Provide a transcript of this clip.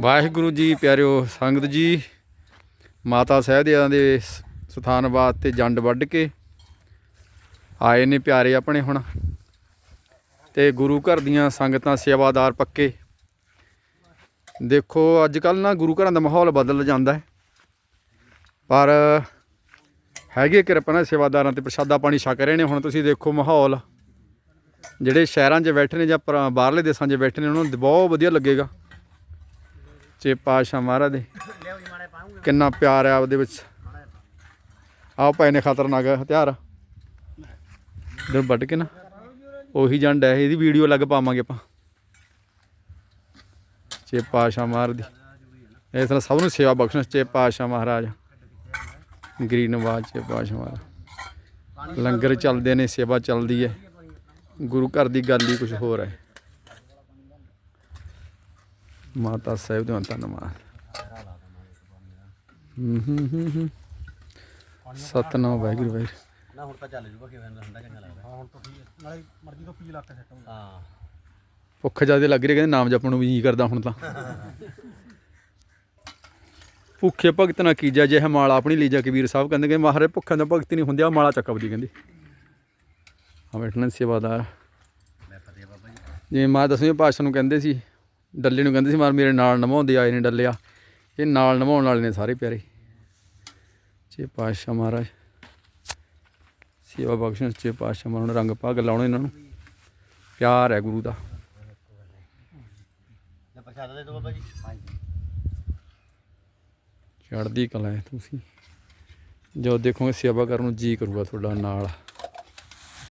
ਵਾਹਿਗੁਰੂ ਜੀ, ਪਿਆਰਿਓ ਸੰਗਤ ਜੀ, ਮਾਤਾ ਸਹਿਬਦਿਆਂ ਦੇ ਸ- ਸਥਾਨ ਵਾਸਤੇ ਜੰਡ ਵੱਢ ਕੇ ਆਏ ਨੇ ਪਿਆਰੇ ਆਪਣੇ ਹੁਣ ਤੇ ਗੁਰੂ ਘਰ ਦੀਆਂ ਸੰਗਤਾਂ ਸੇਵਾਦਾਰ ਪੱਕੇ। ਦੇਖੋ ਅੱਜ ਕੱਲ ਨਾ ਗੁਰੂ ਘਰਾਂ ਦਾ ਮਾਹੌਲ ਬਦਲ ਜਾਂਦਾ ਹੈ। ਪਰ ਹੈਗੇ ਕਿਰਪਾ ਨਾਲ ਸੇਵਾਦਾਰਾਂ ਤੇ ਪ੍ਰਸ਼ਾਦਾ ਪਾਣੀ ਛਕ ਰਹੇ ਨੇ। ਹੁਣ ਤੁਸੀਂ ਦੇਖੋ ਮਾਹੌਲ। ਜਿਹੜੇ ਸ਼ਹਿਰਾਂ 'ਚ ਬੈਠੇ ਨੇ ਜਾਂ ਪਰ- ਬਾਹਰਲੇ ਦੇਸ਼ਾਂ 'ਚ ਬੈਠੇ ਨੇ, ਉਹਨਾਂ ਨੂੰ ਬਹੁਤ ਵਧੀਆ ਲੱਗੇਗਾ। ਚੇ ਪਾਤਸ਼ਾਹ ਮਹਾਰਾਜ ਦੇ ਕਿੰਨਾ ਪਿਆਰ ਹੈ ਆਪਦੇ ਵਿੱਚ। ਆਹ ਪਏ ਨੇ ਖਤਰਨਾਕ ਹਥਿਆਰ। ਇਧਰ ਵੱਢ ਕੇ ਨਾ, ਉਹੀ ਜੰਡ ਹੈ, ਇਹਦੀ ਵੀਡੀਓ ਲੱਗ ਪਾਵਾਂਗੇ ਆਪਾਂ। ਚੇ ਪਾਤਸ਼ਾਹ ਮਹਾਰਾਜ ਦੀ, ਇਸ ਤਰ੍ਹਾਂ ਸਭ ਨੂੰ ਸੇਵਾ ਬਖਸ਼ਣ ਚੇ ਪਾਤਸ਼ਾਹ ਮਹਾਰਾਜ। ਗਰੀਨਵਾਜ ਚੇ ਪਾਤਸ਼ਾਹ ਮਹਾਰਾਜ। ਲੰਗਰ ਚੱਲਦੇ ਨੇ, ਸੇਵਾ ਚੱਲਦੀ ਹੈ। ਗੁਰੂ ਘਰ ਦੀ ਗੱਲ ਹੀ ਕੁਝ ਹੋਰ ਹੈ। ਮਾਤਾ ਸਾਹਿਬ ਦੇ ਧੰਨਵਾਦ ਹੂੰ ਹੂੰ ਹੂੰ ਹੂੰ। ਸਤਨਾਮ ਵਾਹਿਗੁਰੂ ਵਾਹਿਗੁਰੂ। ਨਾ ਹੁਣ ਤਾਂ ਚੱਲ ਜੂਗਾ ਕਿਵੇਂ ਠੰਡਾ ਚੰਗਾ ਲੱਗਦਾ। ਹਾਂ ਹੁਣ ਤਾਂ ਠੀਕ ਨਾਲੇ ਮਰਜ਼ੀ ਤੋਂ ਪੀ ਲੱਖ ਸੈੱਟ ਹਾਂ ਭੁੱਖ ਜ਼ਿਆਦਾ ਲੱਗ ਰਹੀ ਕਹਿੰਦੇ ਨਾਮ ਜਪਣ ਨੂੰ ਵੀ ਨਹੀਂ ਕਰਦਾ ਹੁਣ ਤਾਂ। ਭੁੱਖੇ ਭਗਤ ਨਾ ਕੀਜਾ ਜੇ ਮਾਲਾ ਆਪਣੀ ਲੀਜਾ ਕਬੀਰ ਸਾਹਿਬ ਕਹਿੰਦੇ ਕਿ ਮਹਾਰਾਜ ਭੁੱਖਾਂ ਦਾ ਭਗਤ ਨਹੀਂ ਹੁੰਦੀ ਆ ਮਾਲਾ ਚੱਕਵਦੀ ਕਹਿੰਦੇ। ਆ ਬੈਠਣਾ ਸੇਵਾਦਾਰ। ਲੈ ਫਤਿਹ ਬਾਬਾ ਜੀ। ਜਿਵੇਂ ਮਾਂ ਦਸਵੇਂ ਪਾਤਸ਼ਾਹ ਨੂੰ ਕਹਿੰਦੇ ਸੀ ਡੱਲੇ ਨੂੰ ਕਹਿੰਦੇ ਸੀ ਮਾਰ, ਮੇਰੇ ਨਾਲ ਨਵਾਉਂਦੇ ਆਏ ਨੇ ਡੱਲਿਆ ਇਹ ਨਾਲ ਨਵਾਉਣ ਵਾਲੇ ਨੇ ਸਾਰੇ ਪਿਆਰੇ। ਚੇ ਪਾਤਸ਼ਾਹ ਮਹਾਰਾਜ ਸੇਵਾ ਬਖਸ਼ਣ ਚੇ ਪਾਤਸ਼ਾਹ ਮਹਾਰਾਜ ਨੂੰ ਰੰਗ ਪੱਗ ਲਾਉਣੇ ਇਹਨਾਂ ਨੂੰ। ਪਿਆਰ ਹੈ ਗੁਰੂ ਦਾ। ਲੈ ਦੇ ਦਿਓ ਬਾਬਾ ਜੀ ਹਾਂਜੀ ਚੜ੍ਹਦੀ ਕਲਾ ਹੈ ਤੁਸੀਂ। ਜੋ ਦੇਖੋਗੇ ਸੇਵਾ ਕਰਨ ਨੂੰ ਜੀ ਕਰੂਗਾ ਤੁਹਾਡਾ ਨਾਲ।